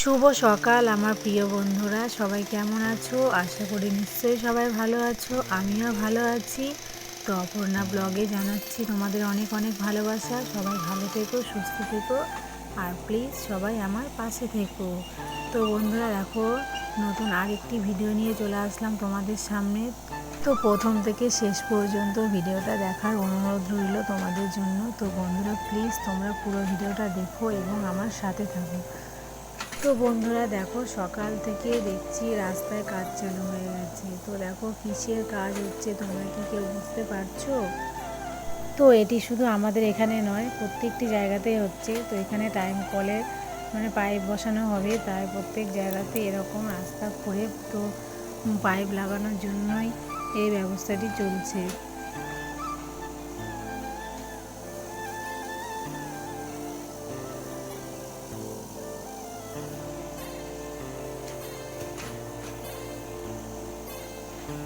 শুভ সকাল, আমার প্রিয় বন্ধুরা। সবাই কেমন আছো? আশা করি নিশ্চয়ই সবাই ভালো আছো। আমিও ভালো আছি। তো অপর্ণা ব্লগে জানাচ্ছি তোমাদের অনেক অনেক ভালোবাসা। সবাই ভালো থেকো, সুস্থ থেকো। আর প্লিজ সবাই আমার পাশে থেকো। তো বন্ধুরা, দেখো, নতুন আরেকটি ভিডিও নিয়ে চলে আসলাম তোমাদের সামনে। তো প্রথম থেকে শেষ পর্যন্ত ভিডিওটা দেখার অনুরোধ রইল তোমাদের জন্য। তো বন্ধুরা প্লিজ তোমরা পুরো ভিডিওটা দেখো এবং আমার সাথে থাকো। তো বন্ধুরা দেখো, সকাল থেকে দেখছি রাস্তায় কাজ চালু হয়ে গেছে। তো দেখো, কিসের কাজ হচ্ছে তোমরা কি কেউ বুঝতে পারছ? তো এটি শুধু আমাদের এখানে নয়, প্রত্যেকটি জায়গাতেই হচ্ছে। তো এখানে টাইম কলের মানে পাইপ বসানো হবে, তাই প্রত্যেক জায়গাতে এরকম রাস্তা করে তো পাইপ লাগানোর জন্যই এই ব্যবস্থাটি চলছে। Thank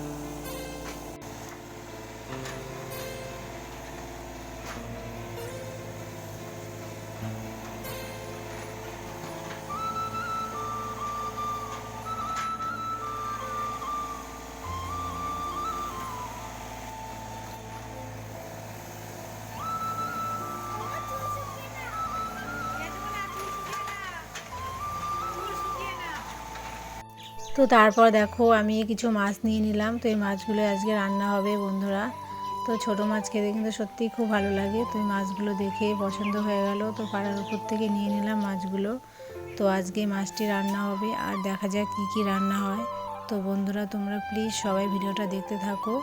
you. তো তারপর দেখো আমি কিছু মাছ নিয়ে নিলাম। তো এই মাছগুলো আজকে রান্না হবে বন্ধুরা। তো ছোট মাছ খেতে কিন্তু সত্যিই খুব ভালো লাগে। তো এই মাছগুলো দেখে পছন্দ হয়ে গেল। তো পাড়ার উপর থেকে নিয়ে নিলাম মাছগুলো। তো আজকে মাছটি রান্না হবে। আর দেখা যাক কি কি রান্না হয়। তো বন্ধুরা তোমরা প্লিজ সবাই ভিডিওটা দেখতে থাকো।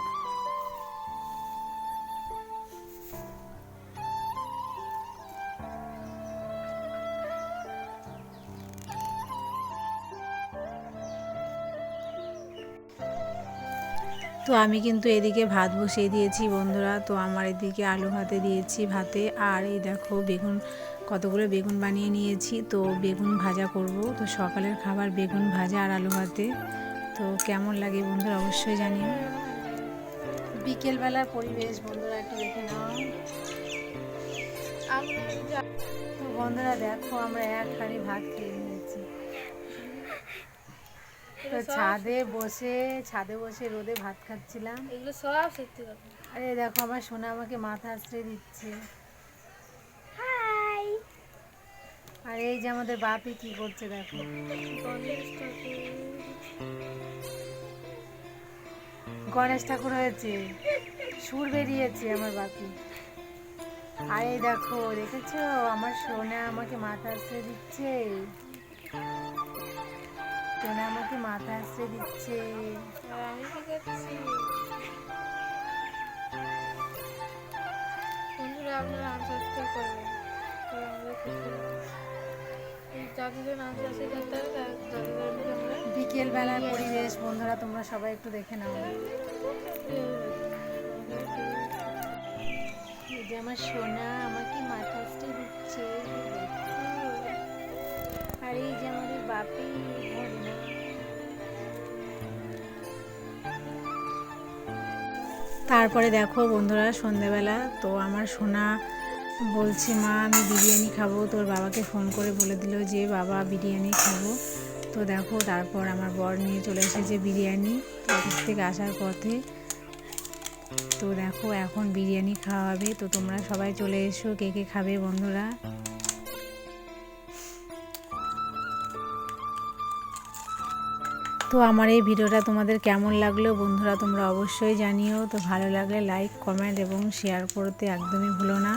তো আমি কিন্তু এদিকে ভাত বসিয়ে দিয়েছি বন্ধুরা। তো আমার এদিকে আলু ভাতে দিয়েছি ভাতে। আর এই দেখো বেগুন, কতগুলো বেগুন বানিয়ে নিয়েছি। তো বেগুন ভাজা করব। তো সকালের খাবার বেগুন ভাজা আর আলু ভাতে। তো কেমন লাগে বন্ধুরা অবশ্যই জানিও। বিকেলবেলার পরিবেশ বন্ধুরা একটু দেখে নাও। তো বন্ধুরা দেখো আমরা এক হাঁড়ি ভাত খেয়ে তো ছাদে বসে ছাদে বসে রোদে ভাত খাচ্ছিলাম। এগুলো সব সত্যি কথা। আরে দেখো আমার সোনা আমাকে মাথা আশ্রয় দিচ্ছে। হাই। আর এই যে আমাদের বাপি কি করছে দেখো। গণেশ ঠাকুর। হয়েছে। সুর বেরিয়েছে আমার বাপি। আর এই দেখো দেখেছ? আমার সোনা আমাকে মাথা আশ্রয় দিচ্ছে। সোনা আমাকে মাথা আশ্রয় দিচ্ছে। আর আমি কি করছি বন্ধুরা আপনারা আনসাবস্ক্রাইব করবেন বিকেল বেলার পরিবেশ বন্ধুরা তোমরা সবাই একটু দেখে নাও। যে আমার সোনা আমাকে মাথা দিচ্ছে। তারপরে দেখো বন্ধুরা সন্ধেবেলা, তো আমার সোনা বলছে, মা, আমি বিরিয়ানি খাব। তোর বাবাকে ফোন করে বলে দিল যে, বাবা, বিরিয়ানি খাব। তো দেখো তারপর আমার বর নিয়ে চলে এসেছে বিরিয়ানি অফিস থেকে আসার পথে। তো দেখো এখন বিরিয়ানি খাওয়া হবে। তো তোমরা সবাই চলে এসো, কে কে খাবে বন্ধুরা? তো আমার এই ভিডিওটা তোমাদের কেমন লাগল বন্ধুরা তোমরা অবশ্যই জানিও। তো ভালো লাগলে লাইক কমেন্ট এবং শেয়ার করতে একদমই ভুলো না।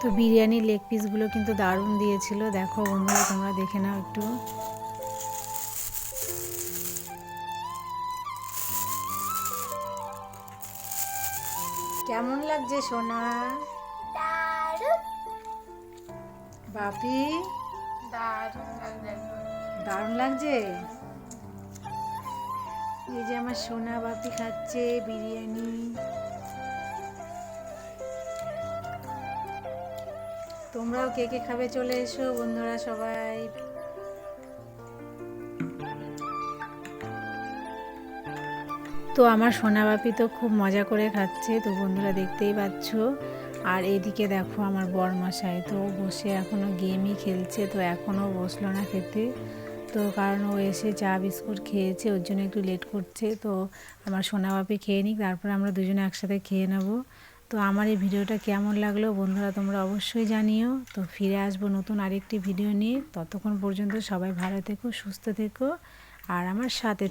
তো বিরিয়ানির লেগ পিসগুলো কিন্তু দারুণ দিয়েছিল। দেখো বন্ধুরা, তোমরা দেখে নাও একটু। কেমন লাগছে সোনা? বাপি? দারুণ লাগছে? এই যে আমার সোনা বাপি খাচ্ছে বিরিয়ানি। তোমরাও কে কে খাবে চলে এসো বন্ধুরা সবাই। তো আমার সোনা বাপি তো খুব মজা করে খাচ্ছে, তো বন্ধুরা দেখতেই পাচ্ছ। আর এইদিকে দেখো আমার বরমশাই, তো বসে এখনও গেমই খেলছে, তো এখনও বসল না খেতে। তো কারণ ও এসে চা, বিস্কুট খেয়েছে, ওর জন্য একটু লেট করছে, তো আমার সোনা বাপি খেয়ে নিক, তারপরে আমরা দুজনে একসাথে খেয়ে নেব। তো আমার এই ভিডিওটা কেমন লাগল বন্ধুরা তোমরা অবশ্যই জানিও। তো ফিরে আসব নতুন আরেকটি ভিডিও নিয়ে। ততক্ষণ পর্যন্ত সবাই ভালো থেকো, সুস্থ থেকো, আর আমার সাথে।